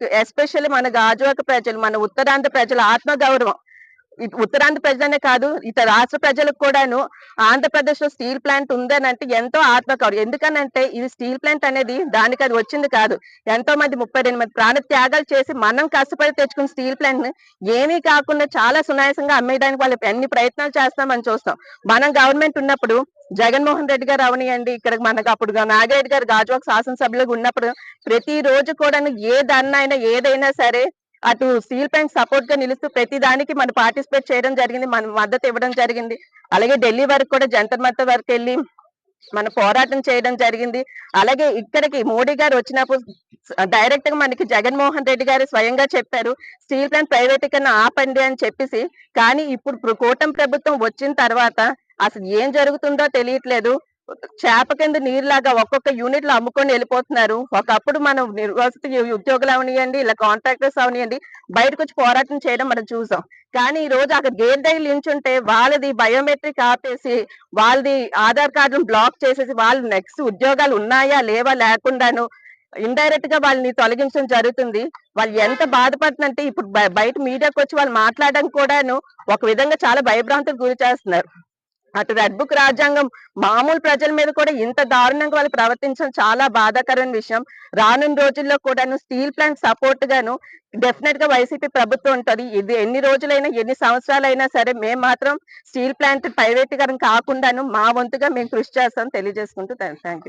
Especially మన గాజువాక ప్రజలు మన ఉత్తరాంధ్ర ప్రజల ఆత్మగౌరవం. ఉత్తరాంధ్ర ప్రజలనే కాదు ఇతర రాష్ట్ర ప్రజలకు కూడాను ఆంధ్రప్రదేశ్లో స్టీల్ ప్లాంట్ ఉందని అంటే ఎంతో ఆత్మకౌరు ఎందుకనంటే ఇది స్టీల్ ప్లాంట్ అనేది దానికి అది వచ్చింది కాదు. ఎంతో మంది ముప్పై రెండు మంది ప్రాణ త్యాగాలు చేసి మనం కష్టపడి తెచ్చుకున్న స్టీల్ ప్లాంట్ని ఏమీ కాకుండా చాలా సునాయాసంగా అమ్మేయడానికి వాళ్ళు ఎన్ని ప్రయత్నాలు చేస్తామని చూస్తాం. మనం గవర్నమెంట్ ఉన్నప్పుడు జగన్మోహన్ రెడ్డి గారు అవనియండి ఇక్కడ మనకు అప్పుడు నాగిరెడ్డి గారు గాజువాక శాసనసభ్యులుగా ఉన్నప్పుడు ప్రతి రోజు కూడా ఏ దన్నైనా ఏదైనా సరే అటు స్టీల్ ప్లాంట్ సపోర్ట్గా నిలుస్తూ ప్రతి దానికి మనం పార్టిసిపేట్ చేయడం జరిగింది మన మద్దతు ఇవ్వడం జరిగింది. అలాగే ఢిల్లీ వరకు కూడా జంతర్ మంతర్ వరకు వెళ్ళి మన పోరాటం చేయడం జరిగింది. అలాగే ఇక్కడికి మోడీ గారు వచ్చినప్పుడు డైరెక్ట్గా మనకి జగన్మోహన్ రెడ్డి గారు స్వయంగా చెప్పారు స్టీల్ ప్లాంట్ ప్రైవేటీకరణ ఆపండి అని చెప్పేసి. కానీ ఇప్పుడు కూటమి ప్రభుత్వం వచ్చిన తర్వాత అసలు ఏం జరుగుతుందో తెలియట్లేదు. చేప కింద నీరులాగా ఒక్కొక్క యూనిట్లో అమ్ముకొని వెళ్ళిపోతున్నారు. ఒకప్పుడు మనం నిర్వసిత ఉద్యోగులు అవనియండి ఇలా కాంట్రాక్టర్స్ అవనియండి బయటకు వచ్చి పోరాటం చేయడం మనం చూసాం. కానీ ఈ రోజు అక్కడ గేట్ దగ్గర నించుంటే వాళ్ళది బయోమెట్రిక్ ఆపేసి వాళ్ళది ఆధార్ కార్డును బ్లాక్ చేసేసి వాళ్ళు నెక్స్ట్ ఉద్యోగాలు ఉన్నాయా లేవా లేకుండాను ఇండైరెక్ట్గా వాళ్ళని తొలగించడం జరుగుతుంది. వాళ్ళు ఎంత బాధపడుతుందంటే ఇప్పుడు బయట మీడియాకి వచ్చి వాళ్ళు మాట్లాడడం కూడాను ఒక విధంగా చాలా భయభ్రాంతులకు గురి చేస్తున్నారు. అటు రెడ్ బుక్ రాజ్యాంగం మామూలు ప్రజల మీద కూడా ఇంత దారుణంగా వాళ్ళు ప్రవర్తించడం చాలా బాధాకరమైన విషయం. రానున్న రోజుల్లో కూడాను స్టీల్ ప్లాంట్ సపోర్ట్ గాను డెఫినెట్గా వైసీపీ ప్రభుత్వం ఉంటుంది. ఇది ఎన్ని రోజులైనా ఎన్ని సంవత్సరాలైనా సరే మేము మాత్రం స్టీల్ ప్లాంట్ ప్రైవేటీకరణ కాకుండాను మా వంతుగా మేము కృషి చేస్తాం. తెలియజేసుకుంటూ థ్యాంక్